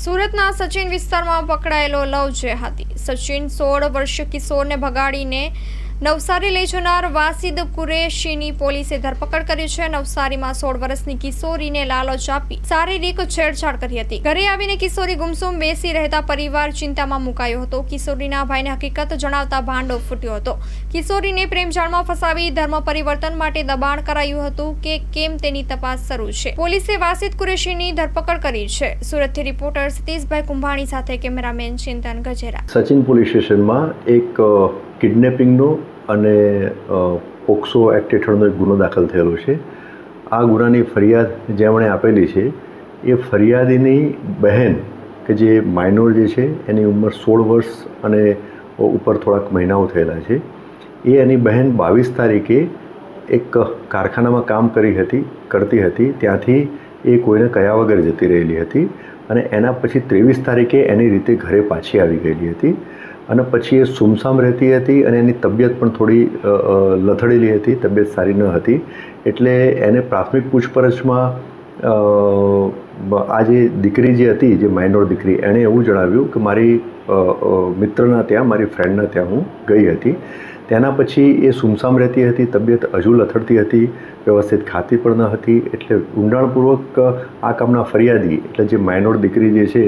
સુરતના સચિન વિસ્તારમાં પકડાયેલો લવ જેહાદી. સચિન સોળ વર્ષ કિશોરને ભગાડીને નવસારી લઈ જનાર વાસિદ કુરેશીની પોલીસે ધરપકડ કરી છે. નવસારીમાં સોળ વર્ષની કિશોરીને લાલચ આપી શારીરિક છેડછાડ કરી હતી. ઘરે આવીને કિશોરી ગુમસુમ બેસી રહેતા પરિવાર ચિંતામાં મુકાયો હતો. કિશોરીના ભાઈને હકીકત જણાવતા ભાંડો ફૂટ્યો હતો. કિશોરીને પ્રેમજાળમાં ફસાવી ધર્મ પરિવર્તન માટે દબાણ કરાયું હતું કે કેમ તેની તપાસ શરૂ છે. પોલીસે વાસિદ કુરેશીની ધરપકડ કરી છે. સુરતથી રિપોર્ટર સતીશભાઈ કુંભાણી સાથે કેમેરામેન ચિંતન ગજેરા. સચિન પોલીસ સ્ટેશનમાં એક કિડનેપિંગનો અને પોક્સો એક્ટ હેઠળનો એક ગુનો દાખલ થયેલો છે. આ ગુનાની ફરિયાદ જેમણે આપેલી છે, એ ફરિયાદીની બહેન કે જે માઇનોર જે છે, એની ઉંમર સોળ વર્ષ અને ઉપર થોડાક મહિનાઓ થયેલા છે. એ એની બહેન બાવીસ તારીખે એક કારખાનામાં કામ કરી હતી, કરતી હતી. ત્યાંથી એ કોઈને કયા વગર જતી રહેલી હતી અને એના પછી ત્રેવીસ તારીખે એની રીતે ઘરે પાછી આવી ગયેલી હતી. અને પછી એ સુમસામ રહેતી હતી અને એની તબિયત પણ થોડી લથડેલી હતી, તબિયત સારી ન હતી. એટલે એને પ્રાથમિક પૂછપરછમાં આ જે દીકરી જે હતી, જે માઇનોર દીકરી, એણે એવું જણાવ્યું કે મારી મિત્રના ત્યાં, મારી ફ્રેન્ડના ત્યાં હું ગઈ હતી. તેના પછી એ સુમસામ રહેતી હતી, તબિયત હજુ લથડતી હતી, વ્યવસ્થિત ખાતી પણ ન હતી, એટલે ઊંડાણપૂર્વક આ કામના ફરિયાદી, એટલે જે માઇનોર દીકરી જે છે,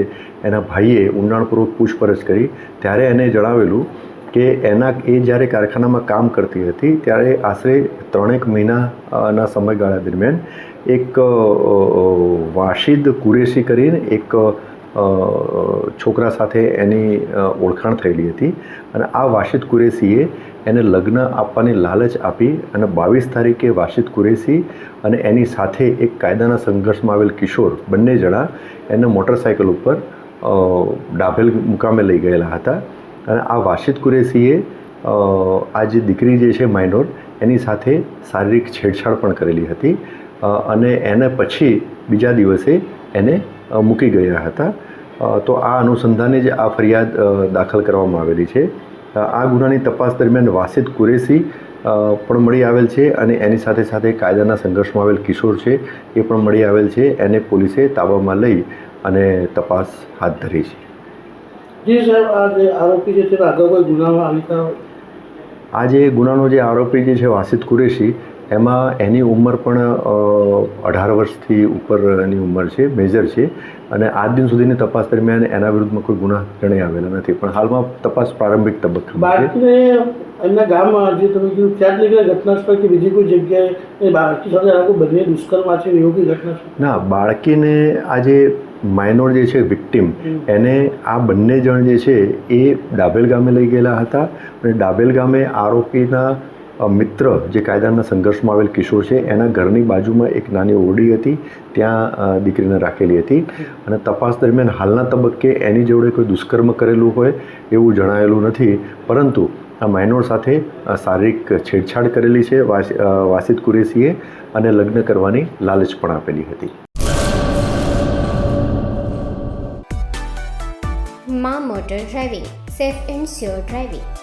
એના ભાઈએ ઊંડાણપૂર્વક પૂછપરછ કરી. ત્યારે એને જણાવેલું કે એના, એ જ્યારે કારખાનામાં કામ કરતી હતી, ત્યારે આશરે ત્રણેક મહિનાના સમયગાળા દરમિયાન એક વાશિદ કુરેશી કરીને એક છોકરા સાથે એની ઓળખાણ થયેલી હતી અને આ વાશિદ કુરેશીએ એને લગ્ન આપવાની લાલચ આપી અને બાવીસ તારીખે વાશિદ કુરેશી અને એની સાથે એક કાયદાના સંઘર્ષમાં આવેલ કિશોર બંને જણા એને મોટરસાયકલ ઉપર ડાભેલ મુકામે લઈ ગયેલા હતા. અને આ વાશિદ કુરેશીએ આ જે દીકરી જે છે માઇનોર, એની સાથે શારીરિક છેડછાડ પણ કરેલી હતી. અને એને પછી બીજા દિવસે એને મૂકી ગયા હતા. તો આ અનુસંધાને જ આ ફરિયાદ દાખલ કરવામાં આવેલી છે આ ગુનાની તપાસ દરમિયાન વાસિદ કુરેશી પણ મળી આવેલ છે અને એની સાથે સાથે કાયદાના સંઘર્ષમાં આવેલ કિશોર છે એ પણ મળી આવેલ છે. એને પોલીસે તાબામાં લઈ અને તપાસ હાથ ધરી છે. જી સાહેબ આ જે આરોપી જે છે ગુનામાં આવી આ જે ગુનાનો જે આરોપી જે છે વાસિદ કુરેશી એમાં એની ઉંમર પણ અઢાર વર્ષથી ઉપરની ઉંમર છે મેજર છે. અને આજ દિન સુધીની તપાસ દરમિયાન એના વિરુદ્ધમાં કોઈ ગુના જણાઈ આવેલા નથી. પણ હાલમાં તપાસ પ્રારંભિક તબક્કામાં છે. એમના ગામમાં જે તમે કીધું ત્યાં જ નીકળે ઘટના સ્થળ કે બીજી કોઈ જગ્યાએ બાળકી સાથે આ લોકો બંને દુષ્કર્મ છે એવું કઈ ઘટના છે ના બાળકીને આ જે માઇનોર જે છે વિક્ટીમ એને આ બંને જણ જે છે એ ડાભેલ ગામે લઈ ગયેલા હતા. અને ડાભેલ ગામે આરોપીના મિત્ર જે કાયદાના સંઘર્ષમાં આવેલ કિશોર છે, એના ઘરની બાજુમાં એક નાની ઓરડી હતી, ત્યાં દીકરીને રાખેલી હતી. અને તપાસ દરમિયાન હાલના તબક્કે એની જોડે કોઈ દુષ્કર્મ કરેલું હોય એવું જણાયેલું નથી, પરંતુ આ માઇનોર સાથે શારીરિક છેડછાડ કરેલી છે વાસ- વાસિદ કુરેશીએ અને લગ્ન કરવાની લાલચ પણ આપેલી હતી. મા motor driving, safe and sure driving.